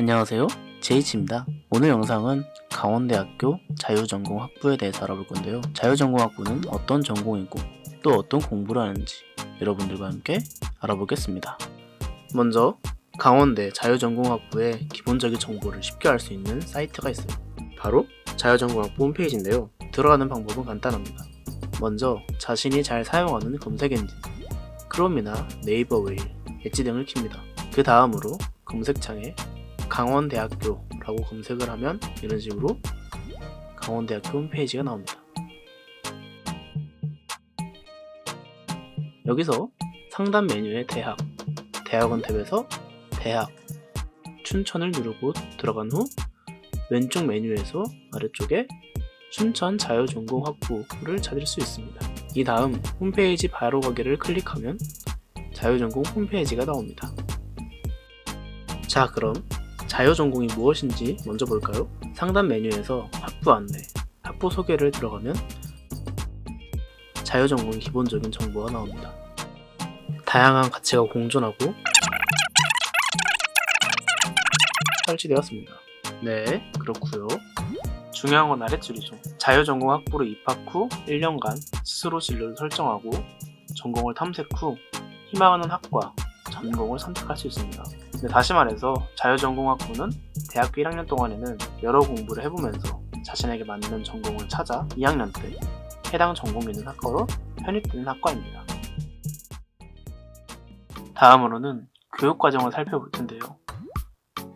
안녕하세요. 제이치입니다. 오늘 영상은 강원대학교 자유전공 학부에 대해서 알아볼 건데요. 자유전공 학부는 어떤 전공이고 또 어떤 공부를 하는지 여러분들과 함께 알아보겠습니다. 먼저 강원대 자유전공 학부의 기본적인 정보를 쉽게 알 수 있는 사이트가 있어요. 바로 자유전공 학부 홈페이지인데요. 들어가는 방법은 간단합니다. 먼저 자신이 잘 사용하는 검색 엔진, 크롬이나 네이버 웨일, 엣지 등을 킵니다. 그 다음으로 검색창에 강원대학교라고 검색을 하면 이런 식으로 강원대학교 홈페이지가 나옵니다. 여기서 상단 메뉴에 대학, 대학원 탭에서 대학, 춘천을 누르고 들어간 후 왼쪽 메뉴에서 아래쪽에 춘천 자유전공 학부를 찾을 수 있습니다. 이 다음 홈페이지 바로 가기를 클릭하면 자유전공 홈페이지가 나옵니다. 자 그럼 자유 전공이 무엇인지 먼저 볼까요? 상단 메뉴에서 학부 안내, 학부 소개를 들어가면 자유 전공의 기본적인 정보가 나옵니다. 다양한 가치가 공존하고 설치되었습니다. 네, 그렇고요. 중요한 건 아래 줄이죠. 자유 전공 학부로 입학 후 1년간 스스로 진로를 설정하고 전공을 탐색 후 희망하는 학과, 전공을 선택할 수 있습니다. 다시 말해서 자유전공학부는 대학교 1학년 동안에는 여러 공부를 해보면서 자신에게 맞는 전공을 찾아 2학년 때 해당 전공이 있는 학과로 편입되는 학과입니다. 다음으로는 교육과정을 살펴볼 텐데요.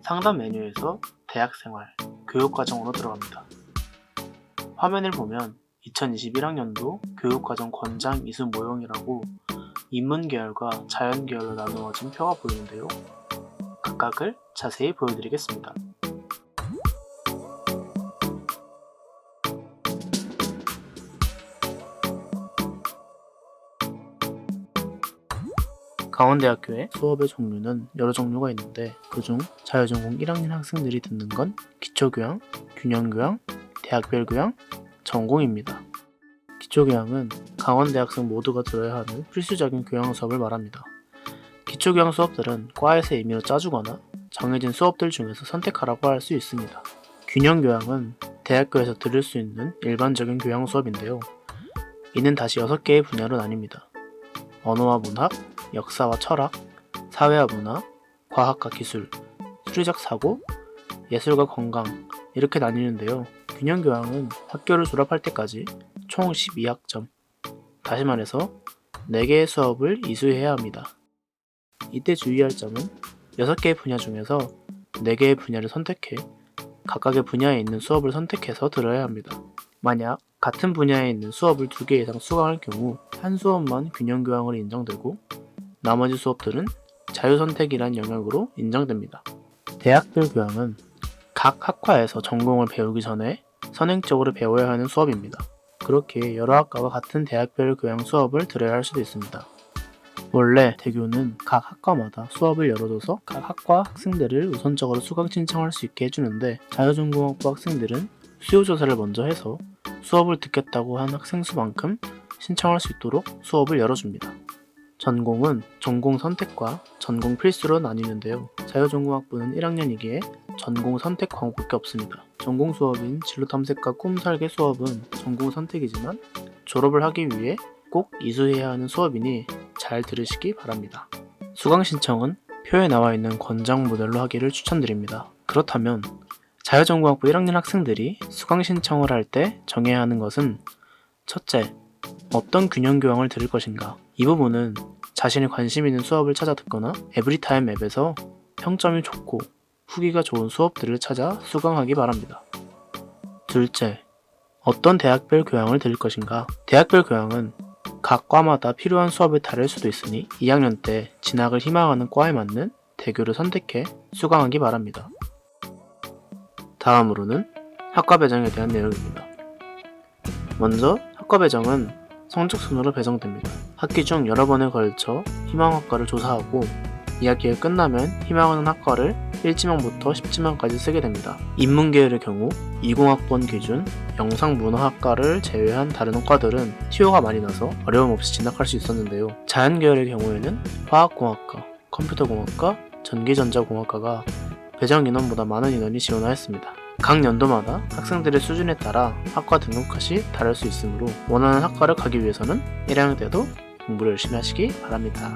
상단 메뉴에서 대학생활, 교육과정으로 들어갑니다. 화면을 보면 2021학년도 교육과정 권장 이수 모형이라고 인문계열과 자연계열로 나누어진 표가 보이는데요. 각각을 자세히 보여드리겠습니다. 강원대학교의 수업의 종류는 여러 종류가 있는데 그중 자유전공 1학년 학생들이 듣는 건 기초교양, 균형교양, 대학별 교양, 전공입니다. 기초교양은 강원대학생 모두가 들어야 하는 필수적인 교양 수업을 말합니다. 기초교양 수업들은 과에서 임의로 짜주거나 정해진 수업들 중에서 선택하라고 할 수 있습니다. 균형교양은 대학교에서 들을 수 있는 일반적인 교양 수업인데요. 이는 다시 6개의 분야로 나뉩니다. 언어와 문학, 역사와 철학, 사회와 문화, 과학과 기술, 수리적 사고, 예술과 건강 이렇게 나뉘는데요. 균형교양은 학교를 졸업할 때까지 총 12학점, 다시 말해서 4개의 수업을 이수해야 합니다. 이때 주의할 점은 6개의 분야 중에서 4개의 분야를 선택해 각각의 분야에 있는 수업을 선택해서 들어야 합니다. 만약 같은 분야에 있는 수업을 2개 이상 수강할 경우 한 수업만 균형교양으로 인정되고 나머지 수업들은 자유선택이란 영역으로 인정됩니다. 대학별 교양은 각 학과에서 전공을 배우기 전에 선행적으로 배워야 하는 수업입니다. 그렇게 여러 학과가 같은 대학별 교양 수업을 들어야 할 수도 있습니다. 원래 대교는 각 학과마다 수업을 열어줘서 각 학과 학생들을 우선적으로 수강 신청할 수 있게 해주는데 자유전공학부 학생들은 수요 조사를 먼저 해서 수업을 듣겠다고 한 학생 수만큼 신청할 수 있도록 수업을 열어줍니다. 전공은 전공 선택과 전공 필수로 나뉘는데요. 자유전공학부는 1학년이기에 전공 선택 과목밖에 없습니다. 전공 수업인 진로 탐색과 꿈 설계 수업은 전공 선택이지만 졸업을 하기 위해 꼭 이수해야 하는 수업이니 잘 들으시기 바랍니다. 수강 신청은 표에 나와 있는 권장 모델로 하기를 추천드립니다. 그렇다면 자유전공학부 1학년 학생들이 수강 신청을 할 때 정해야 하는 것은 첫째, 어떤 균형 교양을 들을 것인가. 이 부분은 자신이 관심 있는 수업을 찾아 듣거나 에브리타임 앱에서 평점이 좋고 후기가 좋은 수업들을 찾아 수강하기 바랍니다. 둘째, 어떤 대학별 교양을 들을 것인가. 대학별 교양은 각 과마다 필요한 수업이 다를 수도 있으니 2학년 때 진학을 희망하는 과에 맞는 대교를 선택해 수강하기 바랍니다. 다음으로는 학과 배정에 대한 내용입니다. 먼저 학과 배정은 성적 순으로 배정됩니다. 학기 중 여러 번에 걸쳐 희망 학과를 조사하고 2학기가 끝나면 희망하는 학과를 1지망부터 10지망까지 쓰게 됩니다. 인문계열의 경우 20학번 기준 영상문화학과를 제외한 다른 학과들은 티오가 많이 나서 어려움 없이 진학할 수 있었는데요. 자연계열의 경우에는 화학공학과, 컴퓨터공학과, 전기전자공학과가 배정 인원보다 많은 인원이 지원하였습니다. 각 연도마다 학생들의 수준에 따라 학과 등록컷이 다를 수 있으므로 원하는 학과를 가기 위해서는 1학년 때도 공부를 열심히 하시기 바랍니다.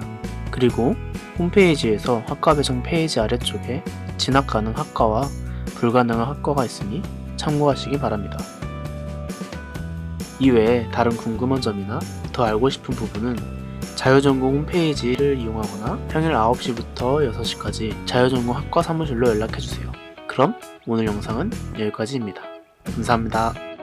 그리고 홈페이지에서 학과 배정 페이지 아래쪽에 진학 가능 학과와 불가능한 학과가 있으니 참고하시기 바랍니다. 이외에 다른 궁금한 점이나 더 알고 싶은 부분은 자유전공 홈페이지를 이용하거나 평일 9시부터 6시까지 자유전공 학과 사무실로 연락해주세요. 그럼 오늘 영상은 여기까지입니다. 감사합니다.